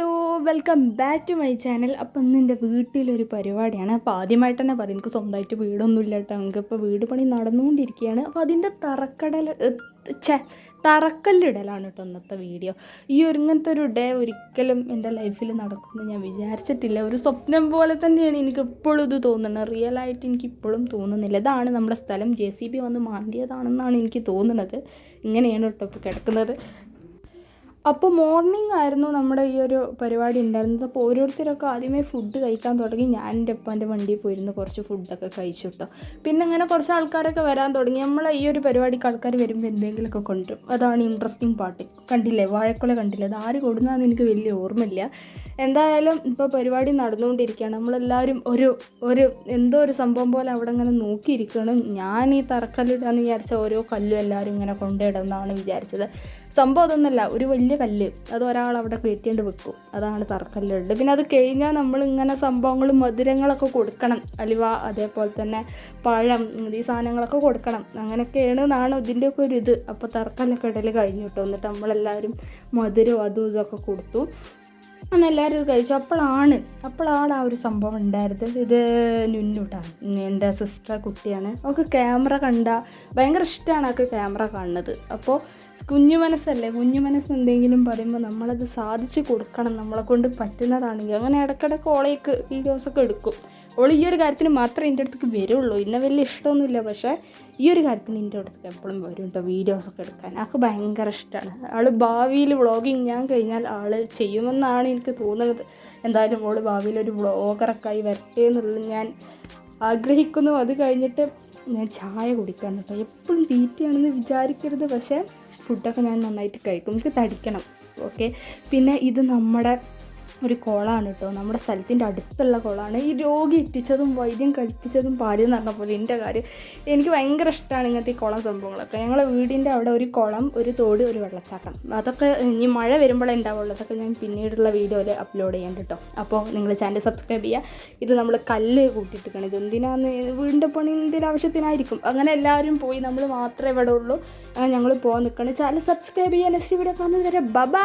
Hello welcome back to my channel അപ്പം ഇന്ന് എന്റെ വീട്ടിലൊരു പരിപാടിയാണ്. അപ്പോൾ ആദ്യമായിട്ട് തന്നെ പറയും എനിക്ക് സ്വന്തമായിട്ട് വീടൊന്നും ഇല്ല കേട്ടോ നമുക്കിപ്പോൾ വീട് പണി നടന്നുകൊണ്ടിരിക്കുകയാണ്. അപ്പോൾ അതിന്റെ തറക്കടൽ ചേ തറക്കല്ലിടലാണ് കേട്ടോ ഇന്നത്തെ വീഡിയോ. ഈ ഒരു ഇങ്ങനത്തെ ഒരു ഡേ ഒരിക്കലും എന്റെ ലൈഫിൽ നടക്കുമെന്ന് ഞാൻ വിചാരിച്ചിട്ടില്ല. ഒരു സ്വപ്നം പോലെ തന്നെയാണ് എനിക്ക് ഇപ്പോഴും ഇത് തോന്നുന്നത്. റിയലായിട്ട് എനിക്ക് ഇപ്പോഴും തോന്നുന്നില്ല. ഇതാണ് നമ്മുടെ സ്ഥലം. ജെ സി ബി വന്ന് മാന്തിയതാണെന്നാണ് എനിക്ക് തോന്നുന്നത്. ഇങ്ങനെയാണ് കേട്ടോ ഇപ്പോൾ കിടക്കുന്നത്. അപ്പോൾ മോർണിംഗ് ആയിരുന്നു നമ്മുടെ ഈ ഒരു പരിപാടി ഉണ്ടായിരുന്നത്. അപ്പോൾ ഓരോരുത്തരൊക്കെ ആദ്യമേ ഫുഡ് കഴിക്കാൻ തുടങ്ങി. ഞാൻ എന്റെ അപ്പാന്റെ വണ്ടിയിൽ പോയിരുന്നു കുറച്ച് ഫുഡൊക്കെ കഴിച്ചു കേട്ടോ പിന്നെ അങ്ങനെ കുറച്ച് ആൾക്കാരൊക്കെ വരാൻ തുടങ്ങി. നമ്മൾ ഈ ഒരു പരിപാടിക്ക് ആൾക്കാർ വരുമ്പോൾ എന്തെങ്കിലുമൊക്കെ കൊണ്ടുവരും. അതാണ് ഇൻട്രസ്റ്റിംഗ് പാട്ട് കണ്ടില്ലേ? വാഴക്കുല കണ്ടില്ലേ? അത് ആര് കൊടുക്കുന്നതെന്ന് എനിക്ക് വലിയ ഓർമ്മയില്ല. എന്തായാലും ഇപ്പോൾ പരിപാടി നടന്നുകൊണ്ടിരിക്കുകയാണ്. നമ്മളെല്ലാവരും ഒരു ഒരു എന്തോ ഒരു സംഭവം പോലെ അവിടെ ഇങ്ങനെ നോക്കിയിരിക്കണം ഞാൻ ഈ തറക്കല്ലിടാന്ന് വിചാരിച്ച ഓരോ കല്ലും എല്ലാവരും ഇങ്ങനെ കൊണ്ടിടുന്നതാണ് വിചാരിച്ചത്. സംഭവം അതൊന്നുമല്ല ഒരു വലിയ കല്ല്. അത് ഒരാൾ അവിടെ കയറ്റിയിട്ട് വെക്കും. അതാണ് സർക്കല്ലുള്ളത് പിന്നെ അത് കഴിഞ്ഞാൽ നമ്മൾ ഇങ്ങനെ സംഭവങ്ങളും മധുരങ്ങളൊക്കെ കൊടുക്കണം. അലുവ അതേപോലെ തന്നെ പഴം ഈ സാധനങ്ങളൊക്കെ കൊടുക്കണം. അങ്ങനെയൊക്കെയാണ് എന്നാണ് ഇതിന്റെയൊക്കെ ഒരു ഇത്. അപ്പോൾ തറക്കല്ലൊക്കെ ഇടൽ കഴിഞ്ഞു കിട്ടും. എന്നിട്ട് നമ്മളെല്ലാവരും മധുരവും അതും ഇതൊക്കെ കൊടുത്തു. അങ്ങനെ എല്ലാവരും ഇത് കഴിച്ചു. അപ്പോഴാണ് അപ്പോഴാണ് ആ ഒരു സംഭവം ഉണ്ടായിരുന്നത്. ഇത് നുന്നുട്ടാണ് എന്റെ സിസ്റ്റർ കുട്ടിയാണ്. അവൾക്ക് ക്യാമറ കണ്ട ഭയങ്കര ഇഷ്ടമാണ് അവൾക്ക് ക്യാമറ കാണുന്നത്. അപ്പോൾ കുഞ്ഞു മനസ്സല്ലേ? കുഞ്ഞു മനസ്സ് എന്തെങ്കിലും പറയുമ്പോൾ നമ്മളത് സാധിച്ചു കൊടുക്കണം. നമ്മളെ കൊണ്ട് പറ്റുന്നതാണെങ്കിൽ. അങ്ങനെ ഇടയ്ക്കിടയ്ക്ക് ഓളേക്ക് ദിവസമൊക്കെ എടുക്കും. ഓൾ ഈ ഒരു കാര്യത്തിന് മാത്രമേ എന്റെ അടുത്തേക്ക് വരുള്ളൂ. ഇന്ന വലിയ ഇഷ്ടമൊന്നുമില്ല. പക്ഷേ ഈ ഒരു കാര്യത്തിന് എന്റെ അടുത്തേക്ക് എപ്പോഴും വരും കേട്ടോ വീഡിയോസൊക്കെ എടുക്കാൻ. ആൾക്ക് ഭയങ്കര ഇഷ്ടമാണ്. ആൾ ഭാവിയിൽ വ്ളോഗിങ് ഞാൻ കഴിഞ്ഞാൽ ആൾ ചെയ്യുമെന്നാണ് എനിക്ക് തോന്നുന്നത്. എന്തായാലും ഓൾ ഭാവിയിൽ ഒരു വ്ളോഗറൊക്കെ ആയി വരട്ടെ എന്നുള്ളത് ഞാൻ ആഗ്രഹിക്കുന്നു. അത് കഴിഞ്ഞിട്ട് ഞാൻ ചായ കുടിക്കാൻ കേട്ടോ എപ്പോഴും തീറ്റയാണെന്ന് വിചാരിക്കരുത്. പക്ഷേ ഫുഡൊക്കെ ഞാൻ നന്നായിട്ട് കഴിക്കും. എനിക്ക് തടിക്കണം. ഓക്കെ പിന്നെ ഇത് നമ്മുടെ ഒരു കുളമാണ് കേട്ടോ. നമ്മുടെ സ്ഥലത്തിന്റെ അടുത്തുള്ള കുളമാണ് ഈ രോഗി എത്തിച്ചതും വൈദ്യം കൽപ്പിച്ചതും പാൽ എന്ന് പറഞ്ഞ പോലെ എന്റെ കാര്യം എനിക്ക് ഭയങ്കര ഇഷ്ടമാണ് ഇങ്ങനത്തെ ഈ കുളം സംഭവങ്ങളൊക്കെ. ഞങ്ങളെ വീടിന്റെ അവിടെ ഒരു കുളം ഒരു തോട് ഒരു വെള്ളച്ചാട്ടം. അതൊക്കെ ഇനി മഴ വരുമ്പോഴേ ഉണ്ടാവുള്ളൂ. അതൊക്കെ ഞാൻ പിന്നീടുള്ള വീഡിയോയിൽ അപ്ലോഡ് ചെയ്യാൻ കേട്ടോ. അപ്പോൾ നിങ്ങൾ ചാനൽ സബ്സ്ക്രൈബ് ചെയ്യുക. ഇത് നമ്മൾ കല്ല് കൂട്ടിയിട്ടിരിക്കണം ഇത് എന്തിനാന്ന് വീടിന്റെ പണി എന്തിനും ആവശ്യത്തിനായിരിക്കും അങ്ങനെ എല്ലാവരും പോയി നമ്മൾ മാത്രമേ ഇവിടെ ഉള്ളൂ. ഞങ്ങൾ പോകാൻ നിൽക്കണം ചാനൽ സബ്സ്ക്രൈബ് ചെയ്യാൻ നെക്സ്റ്റ് വീഡിയോ കാണുന്നത് വരെ ബബാ